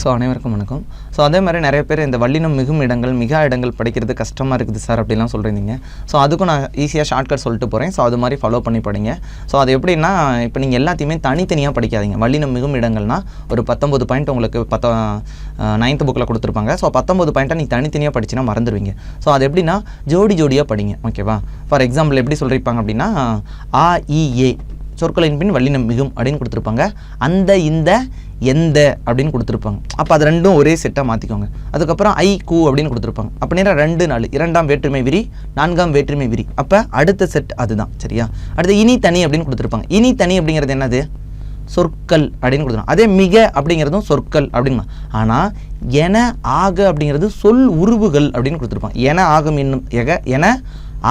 So அனைவருக்கும் வணக்கம். So அதே மாதிரி நிறைய பேர் இந்த வல்லினம் மிகும் இடங்கள் மிகா இடங்கள் படிக்கிறது கஷ்டமாக இருக்குது சார் அப்படிலாம் சொல்கிறீங்க ஸோ அதுக்கும் நான் ஈஸியாக ஷார்ட்கட் சொல்லிட்டு போகிறேன் ஸோ அது மாதிரி ஃபாலோ பண்ணி படிங்க. ஸோ அது எப்படின்னா இப்போ நீங்கள் எல்லாத்தையுமே தனித்தனியாக படிக்காதீங்க. வல்லினம் மிகும் இடங்கள்னா ஒரு பத்தொம்பது பாயிண்ட் உங்களுக்கு பத்த நைன்த் புக்கில் கொடுத்துருப்பாங்க. ஸோ பத்தொம்பது பாயிண்ட்டை நீங்கள் தனித்தனியாக படிச்சுன்னா மறந்துடுவீங்க. ஸோ அது எப்படின்னா ஜோடி ஜோடியாக படிங்க. ஓகேவா ஃபார் எக்ஸாம்பிள் எப்படி சொல்லியிருப்பாங்க அப்படின்னா ஆ சொற்களின் பின் வல்லினம் மிகும் அப்படின்னு கொடுத்துருப்பாங்க. அந்த இந்த எந்த அப்படின்னு கொடுத்துருப்பாங்க. அப்போ அது ரெண்டும் ஒரே செட்டாக மாற்றிக்கோங்க அதுக்கப்புறம் ஐ கூ அப்படின்னு கொடுத்துருப்பாங்க. அப்போ நேரம் ரெண்டு நாலு இரண்டாம் வேற்றுமை விரி நான்காம் வேற்றுமை விரி. அப்போ அடுத்த செட் அதுதான் சரியா? அடுத்து இனி தனி அப்படின்னு கொடுத்துருப்பாங்க. இனி தனி அப்படிங்கிறது என்னது? சொற்கள் அப்படின்னு கொடுத்துருவோம் அதே மிக அப்படிங்கிறதும் சொற்கள் அப்படிங்க ஆனால் என ஆக அப்படிங்கிறது சொல் உருவுகள் அப்படின்னு கொடுத்துருப்பாங்க. என ஆகும் என்னும் எக என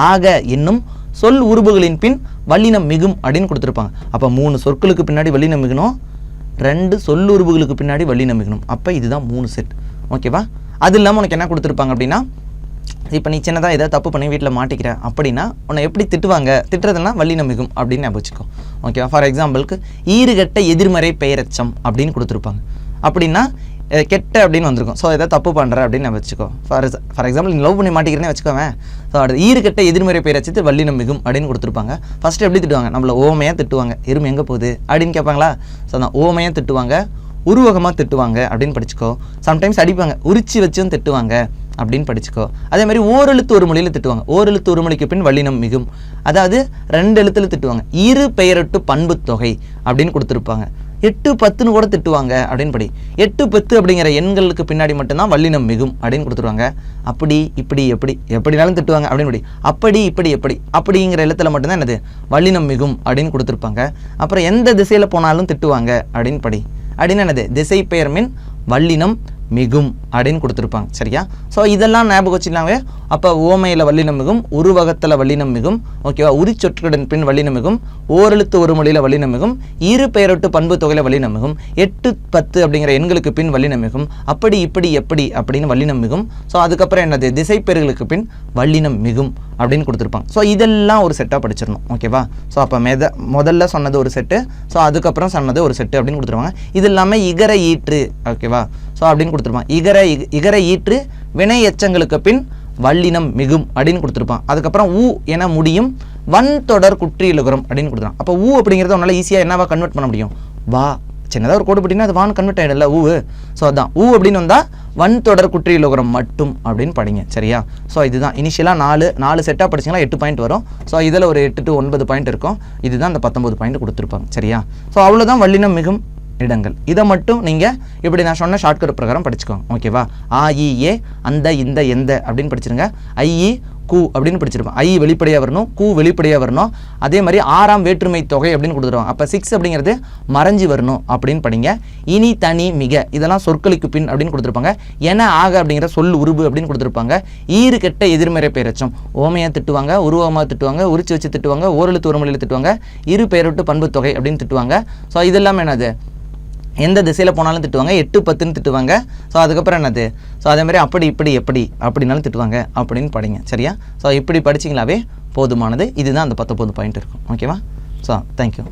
ஆக என்னும் சொல் உருவுகளின் பின் வல்லினம் மிகும் அப்படின்னு கொடுத்துருப்பாங்க. அப்போ மூணு சொற்களுக்கு பின்னாடி வல்லினம் மிகணும் ரெண்டு சொல்லுறுப்புகளுக்கு பின்னாடி வழி நம்பிக்கணும். அப்போ இதுதான் மூணு செட் ஓகேவா அது இல்லாமல் உனக்கு என்ன கொடுத்துருப்பாங்க அப்படின்னா இப்போ நீ சின்னதாக ஏதாவது தப்பு பண்ணி வீட்டில் மாட்டிக்கிற அப்படின்னா உன்னை எப்படி திட்டுவாங்க? திட்டுறதுனா வள்ளி நம்பிக்கும் அப்படின்னு ஞாபகம் வச்சுக்கோ. ஓகேவா ஃபார் எக்ஸாம்பிளுக்கு ஈறுகட்ட எதிர்மறை பெயரச்சம் அப்படின்னு கொடுத்துருப்பாங்க. அப்படின்னா கெட்ட அப்படின்னு வந்திருக்கும். ஸோ எதாவது தப்பு பண்ணுற அப்படின்னு நான் வச்சுக்கோ. ஃபார் ஃபார் எக்ஸாம்பிள் நீ லவ் பண்ணி மாட்டிக்கிறேன்னு வச்சுக்கோவேன் ஸோ அடுத்து ஈறுகட்ட எதிர்மறை பெயரச்சத்து வல்லினம் மிகும் அப்படின்னு கொடுத்துருப்பாங்க. ஃபஸ்ட்டு எப்படி திட்டுவாங்க? நம்மள ஓமையாக திட்டுவாங்க. எருமை எங்கே போகுது? அப்படின்னு கேட்பாங்களா? ஸோ அதான் ஓமையாக திட்டுவாங்க. உருவகமாக திட்டுவாங்க அப்படின்னு படிச்சுக்கோ. சம்டைம்ஸ் அடிப்பாங்க. உரிச்சு வச்சும் திட்டுவாங்க அப்படின்னு படிச்சுக்கோ. அதே மாதிரி ஓரெழுத்து ஒரு மொழியில் திட்டுவாங்க. ஓரெழுத்து ஒரு மொழிக்கு பின் வல்லினம் மிகும். அதாவது ரெண்டு எழுத்துல திட்டுவாங்க. இரு பெயரட்டு பண்பு தொகை அப்படின்னு கொடுத்துருப்பாங்க. எட்டு பத்துன்னு கூட திட்டுவாங்க அப்படின்னு படி எட்டு பத்து அப்படிங்கிற எண்களுக்கு பின்னாடி மட்டும்தான் வல்லினம் மிகும் அப்படின்னு கொடுத்துருவாங்க. அப்படி இப்படி எப்படி எப்படினாலும் திட்டுவாங்க அப்படின்னு படி அப்படி இப்படி எப்படி அப்படிங்கிற இடத்துல மட்டும்தான் என்னது? வல்லினம் மிகும் அப்படின்னு கொடுத்துருப்பாங்க. அப்புறம் எந்த திசையில் போனாலும் திட்டுவாங்க அப்படின்னு படி அப்படின்னு என்னது? திசை பெயர் மீன் வல்லினம் மிகும் அப்படின்னு கொடுத்துருப்பாங்க. சரியா? ஸோ இதெல்லாம் ஞாபகம் வச்சுக்கலாங்க. அப்போ ஓமையில் வல்லினம் மிகும் உருவகத்தில் வல்லினம் மிகும் ஓகேவா உரிச்சொற்றுடன் பின் வல்லினம் மிகும் ஓரெழுத்து ஒரு மொழியில் வல்லினம் மிகும் இரு பெயரொட்டு பண்பு தொகையில் வல்லினம் மிகும் எட்டு பத்து அப்படிங்கிற எண்களுக்கு பின் வல்லினம் மிகும் அப்படி இப்படி எப்படி அப்படின்னு வல்லினம் மிகும். ஸோ அதுக்கப்புறம் என்னது? திசைப்பெயர்களுக்கு பின் வல்லினம் மிகும் அப்படின்னு கொடுத்துருப்பாங்க. ஸோ இதெல்லாம் ஒரு செட்டாக படிச்சிடணும் ஓகேவா ஸோ அப்போ மெத முதல்ல சொன்னது ஒரு செட்டு ஸோ அதுக்கப்புறம் சொன்னது ஒரு செட்டு அப்படின்னு கொடுத்துருவாங்க. இது இல்லாமல் இகர ஈற்று ஓகேவா ஸோ அப்படின்னு கொடுத்துருப்பான். இகர இகர ஈற்று வினை எச்சங்களுக்கு பின் வல்லினம் மிகும் அப்படின்னு கொடுத்துருப்பான். அதுக்கப்புறம் ஊ என முடியும் வன் தொடர் குற்றியலுகரம் அப்படின்னு கொடுத்துருவான் அப்போ ஊ அப்படிங்கிறத உன்னால் ஈஸியாக என்னவா கன்வெர்ட் பண்ண முடியும்? வா. சின்னதாக ஒரு கோடு போட்டிங்கன்னா அது வான் கன்வெர்ட் ஆகிடல ஊ. ஸோ அதான். ஊ அப்படின்னு வந்தால் வன் தொடர் குற்றியலுகரம் மட்டும் அப்படின்னு படிங்க. சரியா? ஸோ இதுதான். இனிஷியலாக நாலு நாலு செட்டாக படிச்சிங்கன்னா எட்டு பாயிண்ட் வரும். ஸோ இதில் ஒரு எட்டு டு ஒன்பது பாயிண்ட் இருக்கும். இதுதான் அந்த பத்தொம்பது பாயிண்ட் கொடுத்துருப்பாங்க. சரியா? ஸோ அவ்வளோதான் வல்லினம் மிகும். இடங்கள். இதை மட்டும் நீங்கள் இப்படி நான் சொன்ன ஷார்ட்கட் பிரகாரம் படிச்சுக்கோங்க. ஓகேவா ஆ ஏ அந்த இந்த எந்த அப்படின்னு படிச்சிருங்க. ஐஇ கு கூ அப்படின்னு படிச்சிருப்போம். ஐ வெளிப்படையாக வரணும் கூ வெளிப்படையாக வரணும். அதே மாதிரி ஆறாம் வேற்றுமை தொகை அப்படின்னு கொடுத்துருவாங்க அப்போ சிக்ஸ் அப்படிங்கிறது மறைஞ்சு வரணும் அப்படின்னு படிங்க. இனி தனி மிக. இதெல்லாம் சொற்களுக்கு பின் அப்படின்னு கொடுத்துருப்பாங்க. என ஆக அப்படிங்கிற சொல் உருபு அப்படின்னு கொடுத்துருப்பாங்க. ஈறு கெட்ட எதிர்மறை பெயரச்சம் ஓமையாக திட்டுவாங்க உருவமாக திட்டுவாங்க உரிச்சு வச்சு திட்டுவாங்க ஓரெழுத்து ஒரு மொழியில் திட்டுவாங்க. இரு பெயரொட்டு பண்பு தொகை அப்படின்னு திட்டுவாங்க. ஸோ இதெல்லாம் என்னது? எந்த திசையில் போனாலும் திட்டுவாங்க எட்டு பத்துன்னு திட்டுவாங்க. ஸோ அதுக்கப்புறம் என்னது? ஸோ அதே மாதிரி அப்படி இப்படி எப்படி அப்படின்னாலும் திட்டுவாங்க அப்படின்னு படிங்க. சரியா? ஸோ இப்படி படிச்சிங்களாவே போதுமானது. இதுதான் அந்த பத்தொம்பது பாயிண்ட் இருக்கும். ஓகேவா ஸோ தேங்க்யூ